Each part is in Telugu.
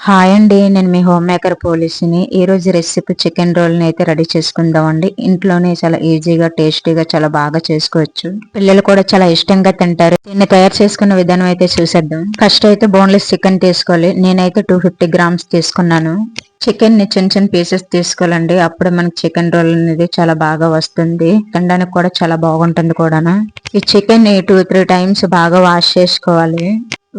హాయ్ అండి నేను మీ హోమ్ మేకర్ పోలీసుని. ఈ రోజు రెసిపీ చికెన్ రోల్ని అయితే రెడీ చేసుకుందాం అండి ఇంట్లోనే చాలా ఈజీగా టేస్టీగా చాలా బాగా చేసుకోవచ్చు. పిల్లలు కూడా చాలా ఇష్టంగా తింటారు. దీన్ని తయారు చేసుకున్న విధానం అయితే చూసేద్దాం. ఫస్ట్ అయితే బోన్లెస్ చికెన్ తీసుకోవాలి. నేనైతే టూ ఫిఫ్టీ గ్రామ్స్ తీసుకున్నాను. చికెన్ని చిన్న చిన్న పీసెస్ తీసుకోవాలండి. అప్పుడు మనకి చికెన్ రోల్ అనేది చాలా బాగా వస్తుంది. తినడానికి కూడా చాలా బాగుంటుంది కూడా ఈ చికెన్ని టూ త్రీ టైమ్స్ బాగా వాష్ చేసుకోవాలి.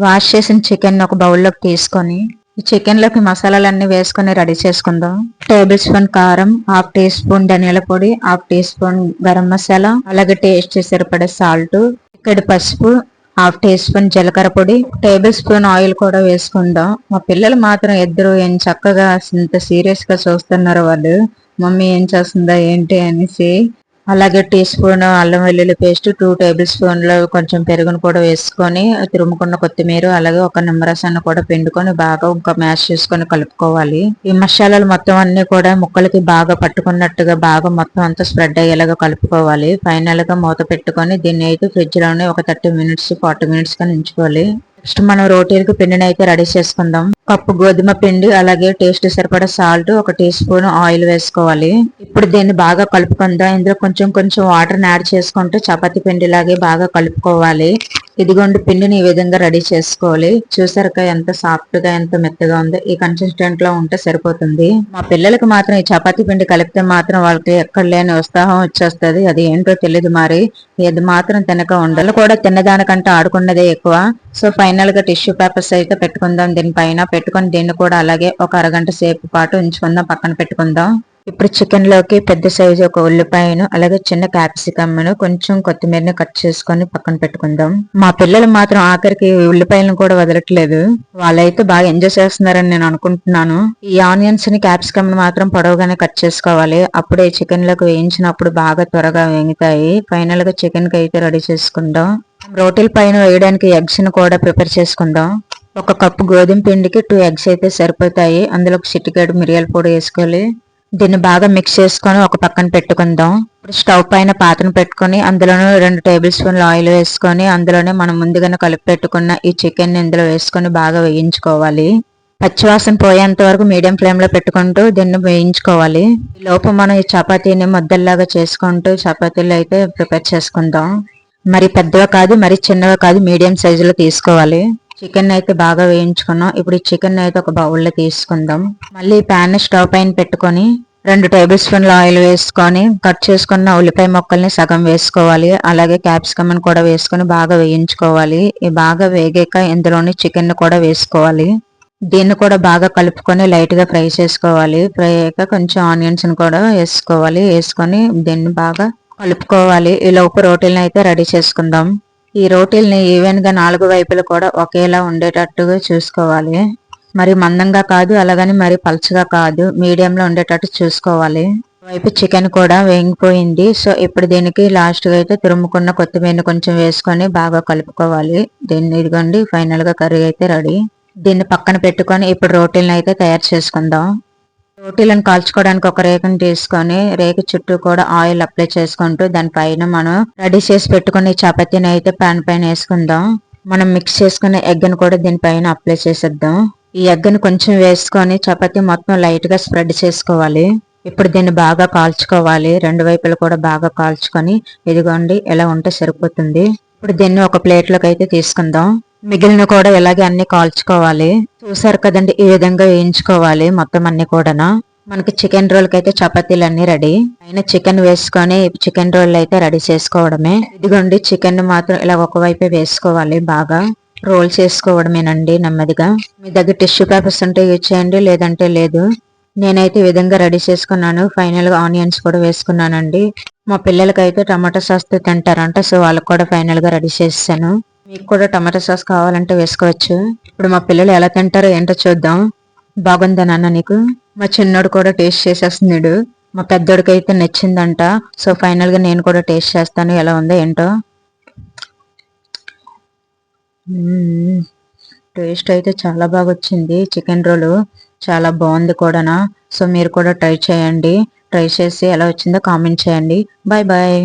వాష్ చేసిన చికెన్ ఒక బౌల్లోకి తీసుకొని ఈ చికెన్లోకి మసాలాలన్నీ వేసుకొని రెడీ చేసుకుందాం. టేబుల్ స్పూన్ కారం హాఫ్ టీ స్పూన్ ధనియాల పొడి half teaspoon garam masala అలాగే టేస్ట్ సరిపడే సాల్ట్ ఇక్కడ పసుపు హాఫ్ టీ స్పూన్ జీలకర్ర పొడి టేబుల్ స్పూన్ ఆయిల్ కూడా వేసుకుందాం. మా పిల్లలు మాత్రం ఇద్దరు ఏం చక్కగా ఇంత సీరియస్గా చూస్తున్నారు వాళ్ళు మమ్మీ ఏం చేస్తుందా ఏంటి అనేసి అలాగే టీ స్పూన్ అల్లం వెల్లుల్లి పేస్ట్ టూ టేబుల్ స్పూన్లు కొంచెం పెరుగును కూడా వేసుకొని తురుముకున్న కొత్తిమీర అలాగే ఒక నిమ్మరసాన్ని కూడా పిండుకొని బాగా ఇంకా మ్యాష్ చేసుకొని కలుపుకోవాలి. ఈ మసాలాలు మొత్తం అన్ని కూడా ముక్కలకి బాగా పట్టుకున్నట్టుగా బాగా మొత్తం అంతా స్ప్రెడ్ అయ్యేలాగా కలుపుకోవాలి. ఫైనల్గా మూత పెట్టుకొని దీన్ని అయితే ఫ్రిడ్జ్లోనే ఒక థర్టీ మినిట్స్ ఫార్టీ మినిట్స్గా ఉంచుకోవాలి. నెక్స్ట్ మనం రోటీలకు పిండిని అయితే రెడీ చేసుకుందాం. కప్పు గోధుమ పిండి అలాగే టేస్ట్ సరిపడా సాల్ట్ ఒక టీ స్పూన్ ఆయిల్ వేసుకోవాలి. ఇప్పుడు దీన్ని బాగా కలుపుకుందాం. ఇందులో కొంచెం కొంచెం వాటర్ యాడ్ చేసుకుంటూ చపాతి పిండి లాగే బాగా కలుపుకోవాలి. ఇదిగోండి పిండిని ఈ విధంగా రెడీ చేసుకోవాలి. చూసారుక ఎంత సాఫ్ట్గా ఎంత మెత్తగా ఉందో. ఈ కన్సిస్టెంట్లో ఉంటే సరిపోతుంది. మా పిల్లలకి మాత్రం ఈ చపాతీ పిండి కలిపితే మాత్రం వాళ్ళకి ఎక్కడ లేని ఉత్సాహం వచ్చేస్తుంది. అది ఏంటో తెలియదు మరి. ఇది మాత్రం తినక ఉండాలి. కూడా తిన్నదానికంటే ఆడుకున్నదే ఎక్కువ. సో ఫైనల్గా టిష్యూ పేపర్స్ అయితే పెట్టుకుందాం. దీనిపైన పెట్టుకుని దీన్ని కూడా అలాగే ఒక అరగంట సేపు పాటు ఉంచుకుందాం. పక్కన పెట్టుకుందాం. ఇప్పుడు చికెన్లోకి పెద్ద సైజు ఒక ఉల్లిపాయను అలాగే చిన్న క్యాప్సికమ్ను కొంచెం కొత్తిమీరని కట్ చేసుకొని పక్కన పెట్టుకుందాం. మా పిల్లలు మాత్రం ఆఖరికి ఉల్లిపాయలను కూడా వదలట్లేదు. వాళ్ళైతే బాగా ఎంజాయ్ చేస్తున్నారని నేను అనుకుంటున్నాను. ఈ ఆనియన్స్ని క్యాప్సికమ్ మాత్రం పొడవుగానే కట్ చేసుకోవాలి. అప్పుడే చికెన్లోకి వేయించినప్పుడు బాగా త్వరగా వేగుతాయి. ఫైనల్గా చికెన్కి అయితే రెడీ చేసుకుందాం. రోటీల పైన వేయడానికి ఎగ్స్ని కూడా ప్రిపేర్ చేసుకుందాం. ఒక కప్పు గోధుమ పిండికి టూ ఎగ్స్ అయితే సరిపోతాయి. అందులో ఒక చిటికేడు మిరియాల పొడి వేసుకోవాలి. దీన్ని బాగా మిక్స్ చేసుకొని ఒక పక్కన పెట్టుకుందాం. ఇప్పుడు స్టవ్ పైన పాత్రను పెట్టుకొని అందులోనే రెండు టేబుల్ స్పూన్లు ఆయిల్ వేసుకొని అందులోనే మనం ముందుగానే కలిపి పెట్టుకున్న ఈ చికెన్ ఇందులో వేసుకొని బాగా వేయించుకోవాలి. పచ్చివాసన పోయేంత వరకు మీడియం ఫ్లేమ్లో పెట్టుకుంటూ దీన్ని వేయించుకోవాలి. లోపు మనం ఈ చపాతీని ముద్దల్లాగా చేసుకుంటూ చపాతీలు అయితే ప్రిపేర్ చేసుకుందాం. మరి పెద్దగా కాదు మరి చిన్నవి కాదు మీడియం సైజులో తీసుకోవాలి. చికెన్ అయితే బాగా వేయించుకున్నాం. ఇప్పుడు ఈ చికెన్ అయితే ఒక బౌల్లో తీసుకుందాం. మళ్ళీ ప్యాన్ స్టవ్ పైన పెట్టుకొని రెండు టేబుల్ స్పూన్ల ఆయిల్ వేసుకొని కట్ చేసుకున్న ఉల్లిపాయ మొక్కల్ని సగం వేసుకోవాలి. అలాగే క్యాప్సికమ్ కూడా వేసుకొని బాగా వేయించుకోవాలి. ఈ బాగా వేగాక ఇందులోని చికెన్ కూడా వేసుకోవాలి. దీన్ని కూడా బాగా కలుపుకొని లైట్గా ఫ్రై చేసుకోవాలి. ఫ్రై అయ్యాక కొంచెం ఆనియన్స్ కూడా వేసుకోవాలి. వేసుకొని దీన్ని బాగా కలుపుకోవాలి. ఈ లోపు రోటీలను అయితే రెడీ చేసుకుందాం. ఈ రోటీల్ని ఈవెన్గా నాలుగు వైపులు కూడా ఒకేలా ఉండేటట్టుగా చూసుకోవాలి. మరి మందంగా కాదు అలాగని మరి పల్చగా కాదు మీడియంలో ఉండేటట్టు చూసుకోవాలి. వైపు చికెన్ కూడా వేగిపోయింది. సో ఇప్పుడు దీనికి లాస్ట్గా అయితే తురుముకున్న కొత్తిమీర కొంచెం వేసుకొని బాగా కలుపుకోవాలి. దీన్ని ఇదిగోండి ఫైనల్గా కర్రీ అయితే రెడీ. దీన్ని పక్కన పెట్టుకొని ఇప్పుడు రోటీలను అయితే తయారు చేసుకుందాం. రోటీలను కాల్చుకోవడానికి ఒక రేకుని తీసుకొని రేకు చుట్టూ కూడా ఆయిల్ అప్లై చేసుకుంటూ దానిపైన మనం రెడీ చేసి పెట్టుకుని చపాతీని అయితే పాన్ పైన వేసుకుందాం. మనం మిక్స్ చేసుకునే ఎగ్ని కూడా దీనిపైన అప్లై చేసేద్దాం. ఈ ఎగ్ని కొంచెం వేసుకొని చపాతీ మొత్తం లైట్గా స్ప్రెడ్ చేసుకోవాలి. ఇప్పుడు దీన్ని బాగా కాల్చుకోవాలి. రెండు వైపులు కూడా బాగా కాల్చుకొని ఇదిగోండి ఎలా ఉంటే సరిపోతుంది. ఇప్పుడు దీన్ని ఒక ప్లేట్లోకి అయితే తీసుకుందాం. మిగిలిన కూడా ఇలాగే అన్ని కాల్చుకోవాలి. చూసారు కదండి ఈ విధంగా వేయించుకోవాలి మొత్తం అన్ని కూడా మనకి చికెన్ రోల్కి అయితే చపాతీలు అన్ని రెడీ. పైన చికెన్ వేసుకొని చికెన్ రోల్ అయితే రెడీ చేసుకోవడమే. ఇదిగోండి చికెన్ మాత్రం ఇలా ఒకవైపే వేసుకోవాలి బాగా. రోల్ చేసుకోవడమేనండి నెమ్మదిగా. మీ దగ్గర టిష్యూ పేపర్స్ ఉంటే యూజ్ చేయండి లేదంటే లేదు. నేనైతే ఈ విధంగా రెడీ చేసుకున్నాను. ఫైనల్గా ఆనియన్స్ కూడా వేసుకున్నానండి. మా పిల్లలకైతే టమాటా సాస్ తింటారంట సో వాళ్ళకి కూడా ఫైనల్గా రెడీ చేసాను మీకు కూడా టమాటా సాస్ కావాలంటే వేసుకోవచ్చు. ఇప్పుడు మా పిల్లలు ఎలా తింటారో ఏంటో చూద్దాం. బాగుందా నాన్న నీకు? మా చిన్నోడు కూడా టేస్ట్ చేసేస్తున్నాడు. మా పెద్దోడికి అయితే నచ్చిందంట. సో ఫైనల్గా నేను కూడా టేస్ట్ చేస్తాను. ఎలా ఉందో ఏంటో. టేస్ట్ అయితే చాలా బాగా వచ్చింది. చికెన్ రోలు చాలా బాగుంది కూడానా. సో మీరు కూడా ట్రై చేయండి. ట్రై చేసి ఎలా వచ్చిందో కామెంట్ చేయండి. Bye bye.